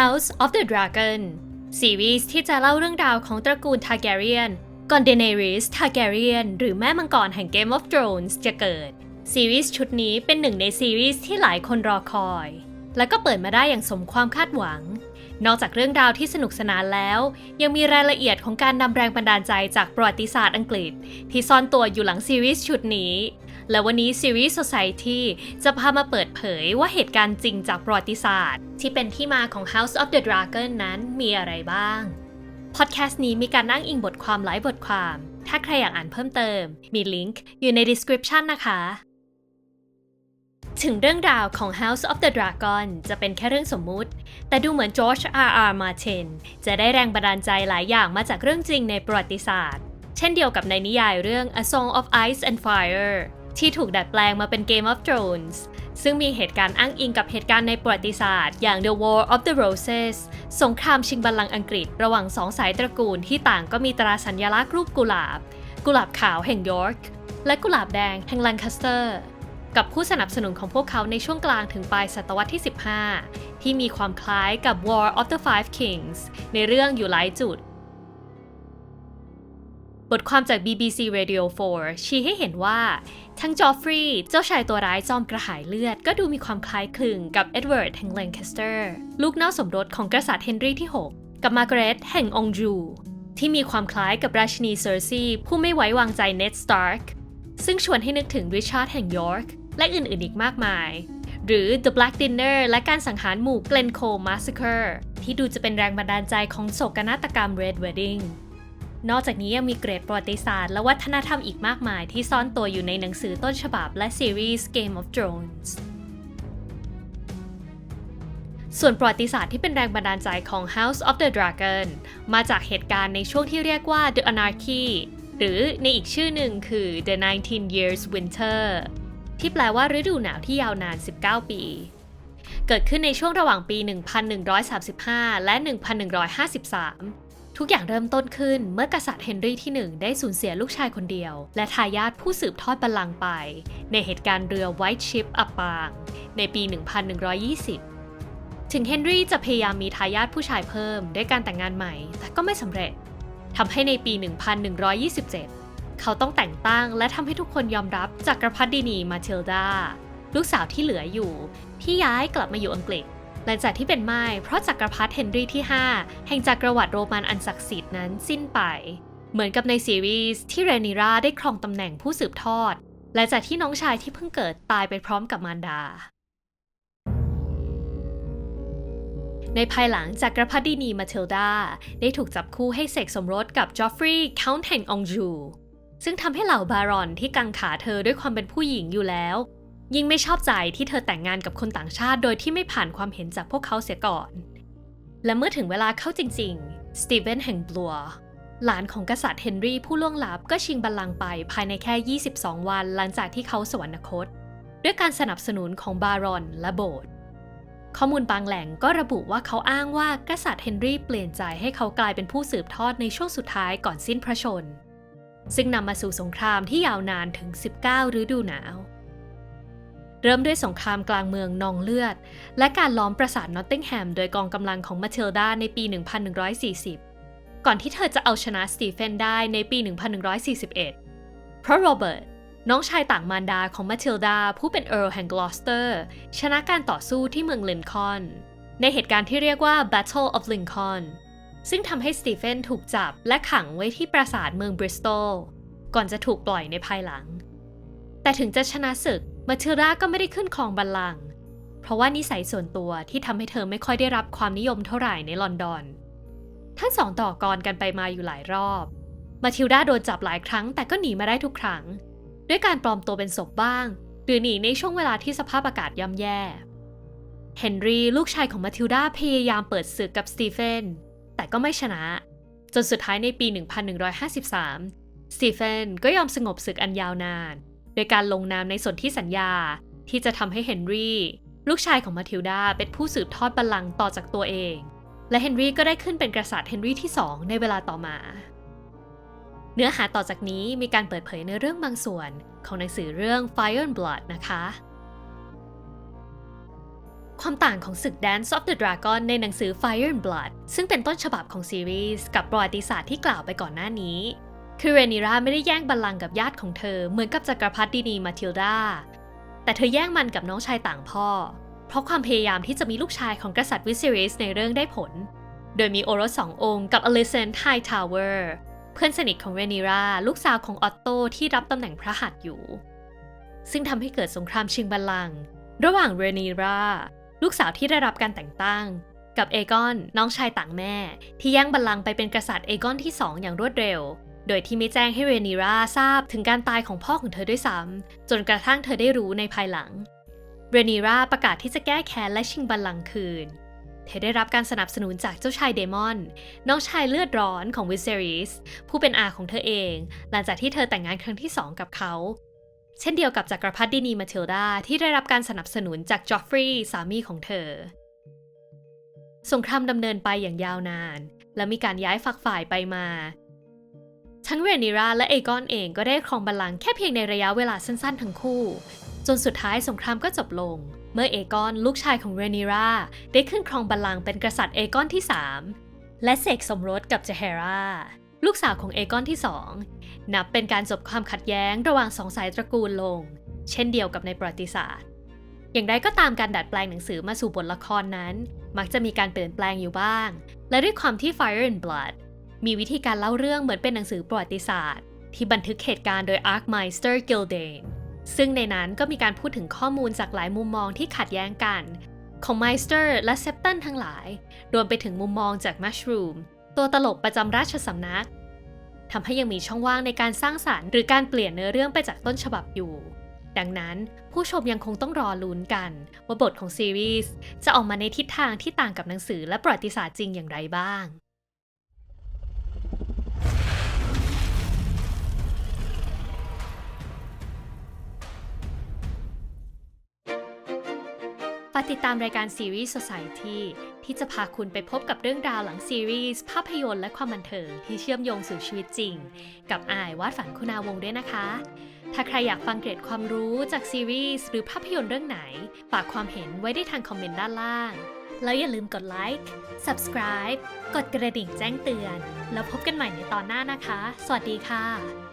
House of the Dragon ซีรีส์ที่จะเล่าเรื่องราวของตระกูล Targaryen ก่อน Daenerys Targaryen หรือแม่มังกรแห่ง Game of Thrones จะเกิด ซีรีส์ชุดนี้เป็นหนึ่งในซีรีส์ที่หลายคนรอคอย และก็เปิดมาได้อย่างสมความคาดหวัง นอกจากเรื่องราวที่สนุกสนานแล้ว ยังมีรายละเอียดของการนำแรงบันดาลใจจากประวัติศาสตร์อังกฤษ ที่ซ่อนตัวอยู่หลังซีรีส์ชุดนี้ และวันนี้ซีรีส์ Society จะพามาเปิดเผยว่าเหตุการณ์จริงจากประวัติศาสตร์ ที่เป็นที่มาของ House of the Dragon นั้นมีอะไรบ้าง พอดแคสต์นี้มีการนั่งอิงบทความหลายบทความ ถ้าใครอยากอ่านเพิ่มเติม มีลิงก์อยู่ใน description นะคะถึงเรื่องราวของ House of the Dragon จะเป็นแค่เรื่องสมมุติ แต่ดูเหมือน George R. R. Martin จะได้แรงบันดาลใจหลายอย่างมาจากเรื่องจริงในประวัติศาสตร์ เช่นเดียวกับในนิยายเรื่อง A Song of Ice and Fire ที่ถูกดัดแปลงมาเป็น Game of Thrones ซึ่งมีเหตุการณ์อ้างอิงกับเหตุการณ์ในประวัติศาสตร์ อย่าง The War of the Roses สงครามชิงบัลลังก์อังกฤษระหว่างสองสายตระกูลที่ต่างก็มีตราสัญลักษณ์รูปกุหลาบ กุหลาบขาวแห่งยอร์กและกุหลาบแดงแห่งลันคัสเตอร์ กับผู้สนับสนุนของพวกเขาในช่วงกลางถึงปลายศตวรรษที่ 15 ที่มีความคล้ายกับ War of the Five Kings ในเรื่องอยู่หลายจุด บทความจาก BBC Radio 4 ชี้ให้เห็นว่า ทั้งจอฟฟรีย์เจ้าชายตัวร้ายจอมกระหายเลือด ก็ดูมีความคล้ายคลึงกับเอ็ดเวิร์ดแห่งแลนคัสเตอร์ลูกนอกสมรสของกษัตริย์เฮนรี่ที่ 6 กับมาร์กาเร็ตแห่งองจู ที่มีความคล้ายกับราชินีเซอร์ซีผู้ไม่ไว้วางใจเนตสตาร์กซึ่งชวนให้นึกถึงริชาร์ดแห่งยอร์กและอื่นๆอีกมากมาย หรือ The Black Dinner และการสังหารหมู่ Glencoe Massacre ที่ดูจะเป็นแรงบันดาลใจของโศกนาฏกรรม Red Wedding นอกจากนี้ยังมีเกรดประวัติศาสตร์และวัฒนธรรมอีกมากมายที่ซ่อนตัวอยู่ในหนังสือต้นฉบับและซีรีส์ Game of Thrones ส่วนประวัติศาสตร์ที่เป็นแรงบันดาลใจของ House of the Dragon มาจากเหตุการณ์ในช่วงที่เรียกว่า The Anarchy หรือในอีกชื่อหนึ่งคือ The 19 Years Winter ที่แปลว่าฤดูหนาวที่ยาวนาน 19 ปี เกิดขึ้นในช่วงระหว่างปี 1135 และ 1153 ทุกอย่างเริ่มต้นขึ้นเมื่อกษัตริย์เฮนรี่ที่ 1 ได้สูญเสียลูกชายคนเดียว และทายาทผู้สืบทอดบัลลังก์ไป ในเหตุการณ์เรือ White Ship อับปาง ในปี 1120 ถึงเฮนรี่จะพยายามมีทายาทผู้ชายเพิ่มด้วยการแต่งงานใหม่ แต่ก็ไม่สำเร็จทำให้ในปี 1127 เขาต้องแต่งตั้งและทำให้ทุกคนยอมรับจากกรพรรดินีมาเทลดาลูกสาวที่เหลืออยู่ ที่ย้ายกลับมาอยู่อังกฤษ หลังจากที่เป็นไม้เพราะจักรพรรดิเฮนรี่ที่ 5 แห่งจักรวรรดิโรมันอันศักดิ์สิทธิ์นั้นสิ้นไป เหมือนกับในซีรีส์ที่เรนิราได้ครองตำแหน่งผู้สืบทอดและจากที่น้องชายที่เพิ่งเกิดตายไปพร้อมกับมารดา ในภายหลังจากกรพรรดินีมาเทลดาได้ถูกจับคู่ให้เสกสมรสกับจอฟฟรีย์ count แห่งองจูซึ่งทำให้เหล่าบารอนที่กังขาเธอด้วยความเป็นผู้หญิงอยู่แล้ว ยิ่งไม่ชอบใจที่เธอแต่งงานกับคนต่างชาติ โดยที่ไม่ผ่านความเห็นจากพวกเขาเสียก่อน และเมื่อถึงเวลาเข้าจริงๆ สตีเวนแห่งบลัว หลานของกษัตริย์เฮนรี่ผู้ล่วงลับก็ชิงบัลลังก์ไปภายในแค่ 22 วันหลังจากที่เขาสวรรคต ด้วยการสนับสนุนของบารอนและโบสข้อมูลบางแหล่งก็ระบุว่าเขาอ้างว่ากษัตริย์เฮนรี่เปลี่ยนใจให้เขากลายเป็นผู้สืบทอดในช่วงสุดท้ายก่อนสิ้นพระชน ซึ่งนำมาสู่สงครามที่ยาวนานถึง 19 ฤดูหนาว เริ่มด้วยสงครามกลางเมืองนองเลือด และการล้อมปราสาทนอตติงแฮม โดยกองกำลังของมาเทลดาในปี 1140 ก่อนที่เธอจะเอาชนะสตีเฟนได้ในปี 1141 เพราะโรเบิร์ตน้องชายต่างมารดาของมาเทลดาผู้เป็นเอิร์ลแห่งกลอสเตอร์ ชนะการต่อสู้ที่เมืองลินคอน ในเหตุการณ์ที่เรียกว่า Battle of Lincoln ซึ่งทำให้สตีเฟนถูกจับและขังไว้ที่ปราสาทเมืองบริสตอลก่อนจะถูกปล่อยในภายหลัง แต่ถึงจะชนะศึก มาเทลดาก็ไม่ได้ขึ้นครองบัลลังก์เพราะว่านิสัยส่วนตัวที่ทำให้เธอไม่ค่อยได้รับความนิยมเท่าไหร่ในลอนดอน ทั้งสองต่อกรกันไปมาอยู่หลายรอบ มาทิลดาโดนจับหลายครั้งแต่ก็หนีมาได้ทุกครั้ง ด้วยการปลอมตัวเป็นศพบ้าง หรือหนีในช่วงเวลาที่สภาพอากาศย่ำแย่เฮนรี่ลูกชายของมาทิลดาพยายามเปิดศึกกับสตีเฟนแต่ก็ไม่ชนะ จนสุดท้ายในปี 1153สตีเฟนก็ยอมสงบศึกอันยาวนาน โดยการลงนามในสนธิสัญญาที่จะทำให้เฮนรี่ลูกชายของมาทิลดาเป็นผู้สืบทอดบัลลังก์ต่อจากตัวเอง และเฮนรี่ก็ได้ขึ้นเป็นกษัตริย์เฮนรี่ที่ 2 ในเวลาต่อมา เนื้อหาต่อจากนี้มีการเปิดเผยในเรื่องบางส่วนของหนังสือเรื่อง Fire and Blood นะคะ ความต่างของศึก Dance of the Dragon ในหนังสือ Fire and Blood ซึ่งเป็นต้นฉบับของซีรีส์กับประวัติศาสตร์ที่กล่าวไปก่อนหน้านี้ คือเรนิราไม่ได้แย่งบัลลังก์กับญาติของเธอเหมือนกับจักรพรรดินีมาทิลดา แต่เธอแย่งมันกับน้องชายต่างพ่อ เพราะความพยายามที่จะมีลูกชายของกษัตริย์วิซิริสในเรื่องได้ผล โดยมีโอรสสององค์กับอลิเซนไฮทาวเวอร์เพื่อนสนิทของเรนิราลูกสาวของออตโตที่รับตำแหน่งพระหัตถ์อยู่ ซึ่งทำให้เกิดสงครามชิงบัลลังก์ระหว่างเรนิราลูกสาวที่ได้รับการแต่งตั้ง กับเอกอนน้องชายต่างแม่ ที่แย่งบัลลังก์ไปเป็นกษัตริย์เอกอนที่สองอย่างรวดเร็ว โดยที่ไม่แจ้งให้เรนิราทราบถึงการตายของพ่อของเธอด้วยซ้ำจนกระทั่งเธอได้รู้ในภายหลัง เรนิราประกาศที่จะแก้แค้นและชิงบัลลังก์คืน เธอได้รับการสนับสนุนจากเจ้าชายเดมอน น้องชายเลือดร้อนของวิเซริสผู้เป็นอาของเธอเอง หลังจากที่เธอแต่งงานครั้งที่สองกับเขา เช่นเดียวกับจักรพรรดินีมาทิลดาที่ได้รับการสนับสนุนจากจอฟฟรีย์สามีของเธอสงครามดำเนินไปอย่างยาวนาน และมีการย้ายฝักฝ่ายไปมา ทั้งเรนิราและเอกอนเองก็ได้ครองบัลลังก์แค่เพียงในระยะเวลาสั้นๆ ทั้งคู่ จนสุดท้ายสงครามก็จบลง เมื่อเอกอนลูกชายของเรนิราได้ขึ้นครองบัลลังก์เป็นกษัตริย์เอกอนที่ 3 และเสกสมรสกับเจเฮราลูกสาวของเอกอนที่ 2 นับเป็นการจบความขัดแย้งระหว่างสองสายตระกูลลง เช่นเดียวกับในประวัติศาสตร์ อย่างไรก็ตามการดัดแปลงหนังสือมาสู่บทละครนั้น มักจะมีการเปลี่ยนแปลงอยู่บ้าง และด้วยความที่ Fire and Blood มีวิธีการเล่าเรื่องเหมือนเป็นหนังสือประวัติศาสตร์ ที่บันทึกเหตุการณ์โดย Arkmeister Gildane ซึ่งในนั้นก็มีการพูดถึงข้อมูลจากหลายมุมมองที่ขัดแย้งกัน ของ Meister และ Septon ทั้งหลาย รวมไปถึงมุมมองจาก Mushroom ตัวตลกประจำราชสำนักทำให้ยังมีช่องว่างในการสร้างสารรค์หรือการเปลี่ยนเนื้อเรื่องไปจากต้นฉบับอยู่ ดังนั้นผู้ชมยังคงต้องรอลุ้นกัน ว่าบทของซีรีส์จะออกมาในทิศทางที่ต่างกับหนังสือและประวัติศาสตร์จริงอย่างไรบ้างาติดตามรายการซีรีส์ Society ที่จะพาคุณไปพบกับเรื่องราวหลังซีรีส์ ภาพยนตร์และความบันเทิงที่เชื่อมโยงสู่ชีวิตจริง กับอายวาดฝันคุณาวงด้วยนะคะ ถ้าใครอยากฟังเกร็ดความรู้จากซีรีส์หรือภาพยนตร์เรื่องไหน ฝากความเห็นไว้ได้ทางคอมเมนต์ด้านล่าง แล้วอย่าลืมกดไลค์ subscribe กดกระดิ่งแจ้งเตือน แล้วพบกันใหม่ในตอนหน้านะคะ สวัสดีค่ะ